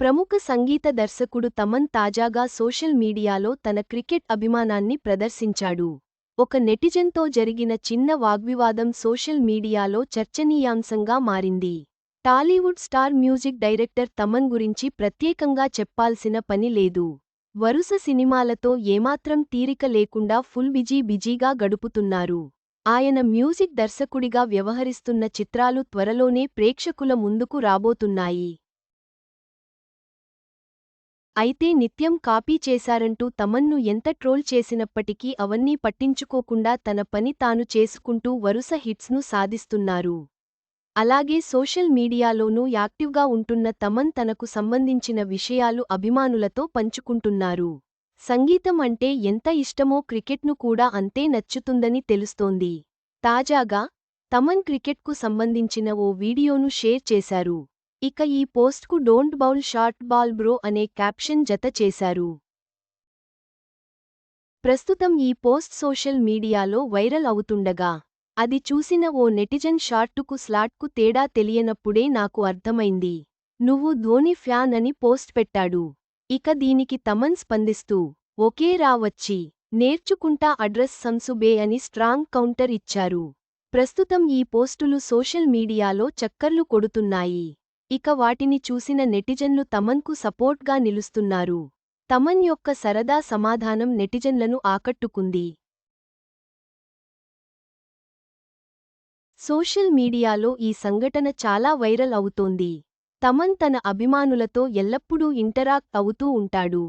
ప్రముఖ సంగీత దర్శకుడు తమన్ తాజాగా సోషల్ మీడియాలో తన క్రికెట్ అభిమానాన్ని ప్రదర్శించాడు. ఒక నెటిజన్తో జరిగిన చిన్న వాగ్వివాదం సోషల్ మీడియాలో చర్చనీయాంశంగా మారింది. Tollywood star music director Thaman గురించి ప్రత్యేకంగా చెప్పాల్సిన పని లేదు. వరుస సినిమాలతో ఏమాత్రం తీరిక లేకుండా ఫుల్ బిజీ బిజీగా గడుపుతున్నారు. ఆయన మ్యూజిక్ దర్శకుడిగా వ్యవహరిస్తున్న చిత్రాలు త్వరలోనే ప్రేక్షకుల ముందుకు రాబోతున్నాయి. అయితే నిత్యం కాపీ చేశారంటూ తమన్ను ఎంత ట్రోల్ చేసినప్పటికీ అవన్నీ పట్టించుకోకుండా తన పని తాను చేసుకుంటూ వరుస హిట్స్ను సాధిస్తున్నారు. అలాగే సోషల్ మీడియాలోనూ యాక్టివ్గా ఉంటున్న తమన్ తనకు సంబంధించిన విషయాలు అభిమానులతో పంచుకుంటున్నారు. సంగీతం అంటే ఎంత ఇష్టమో క్రికెట్ను కూడా అంతే నచ్చుతుందని తెలుస్తోంది. తాజాగా తమన్ క్రికెట్కు సంబంధించిన ఓ వీడియోను షేర్ చేశారు. ఇక ఈ పోస్ట్కు don't bowl short ball bro అనే క్యాప్షన్ జత చేశారు. ప్రస్తుతం ఈ పోస్ట్ సోషల్ మీడియాలో వైరల్ అవుతుండగా అది చూసిన ఓ నెటిజన్ షార్టుకు స్లాట్కు తేడా తెలియనప్పుడే నాకు అర్థమైంది. నువ్వు ధోని ఫ్యాన్ అని పోస్ట్ పెట్టాడు. ఇక దీనికి తమన్ స్పందిస్తూ ఒకే రా వచ్చి నేర్చుకుంటా అడ్రస్ సంసుబే అని స్ట్రాంగ్ కౌంటర్ ఇచ్చారు. ప్రస్తుతం ఈ పోస్టులు సోషల్ మీడియాలో చక్కర్లు కొడుతున్నాయి. ఇక వాటిని చూసిన నెటిజన్లు తమన్కు సపోర్ట్గా నిలుస్తున్నారు. తమన్ యొక్క సరదా సమాధానం నెటిజన్లను ఆకట్టుకుంది. సోషల్ మీడియాలో ఈ సంఘటన చాలా వైరల్ అవుతోంది. తమన్ తన అభిమానులతో ఎల్లప్పుడూ ఇంటరాక్ట్ అవుతూ ఉంటాడు.